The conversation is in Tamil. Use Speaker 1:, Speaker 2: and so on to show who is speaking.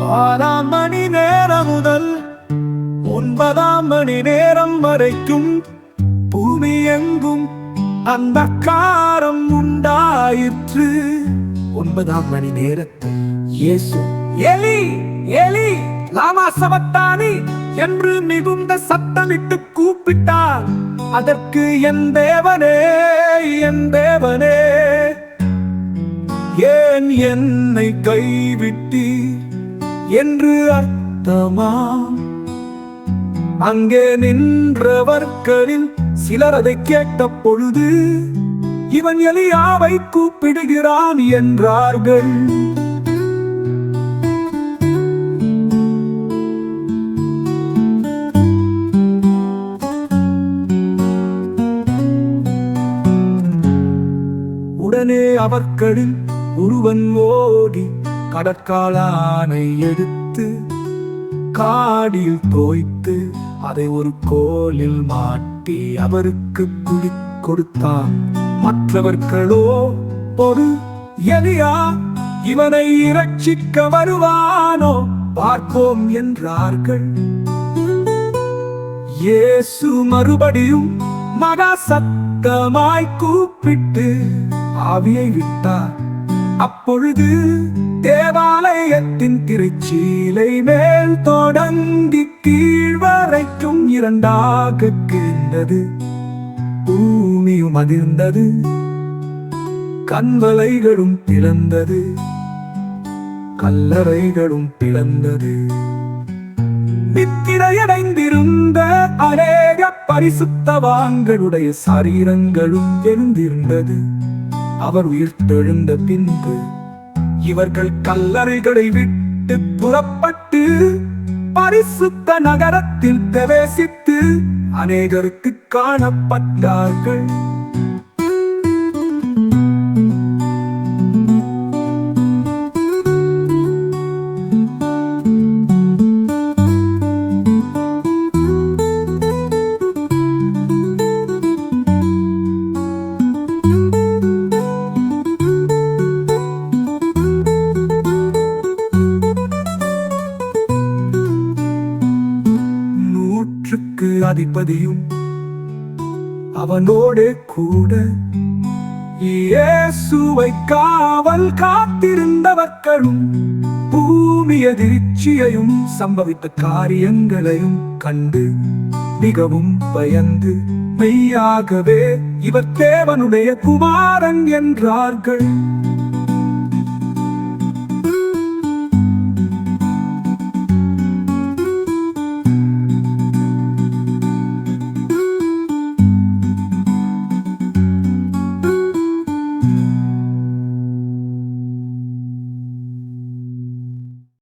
Speaker 1: ஆறாம் மணி நேரம் முதல் ஒன்பதாம் மணி நேரம் வரைக்கும் பூமி எங்கும் அந்த காரம் உண்டாயிற்று. ஒன்பதாம் மணி நேரத்தில் இயேசு எலி எலி லாமா சபத்தானி என்று மிகுந்த சத்தமிட்டு கூப்பிட்டார். அதற்கு என் தேவனே என் தேவனே ஏன் என்னை கைவிட்டீர்? என்று அர்த்தமா? அங்கே நின்றவர்களில் சிலர் அதை கேட்ட பொழுது இவன் எலியாவை கூப்பிடுகிறான் என்றார்கள். உடனே அவர்களில் ஒருவன் ஓடி கடற்காலானை எடுத்து காடில் தோய்த்து அதை ஒரு கோலில் மாட்டி அவருக்கு குடி கொடுத்தான். மற்றவர்களோ ஒரு எலியா இவனை இரட்சிக்க வருவானோ? பார்ப்போம் என்றார்கள். இயேசு மறுபடியும் மகா சத்தமாய் கூப்பிட்டு ஆவியை விட்டார். அப்பொழுது தே சீலை மேல் தொடங்கி கீழ் வரைக்கும் இரண்டாக கிழிந்தது பூமியும் அதிர்ந்தது கண்வலைகளும் பிளந்தது. கல்லறைகளும் பிளந்தது. நித்திரையடைந்திருந்த அநேக பரிசுத்தவான்களுடைய சரீரங்களும் எழுந்திருந்தது. அவர் உயிர்த்தெழுந்த பின்பு இவர்கள் கல்லறைகளை விட்டு விட்டு புறப்பட்டு பரிசுத்த நகரத்தில் பிரவேசித்து அநேகருக்கு காணப்பட்டார்கள். நூற்றுக்கு அதிபதியும் அவனோடு கூட. இயேசுவை காவல் காத்திருந்தவர்களும் பூமி அதிர்ச்சியையும் சம்பவித்த காரியங்களையும் கண்டு மிகவும் பயந்து மெய்யாகவே இவர் தேவனுடைய குமாரன் என்றார்கள்.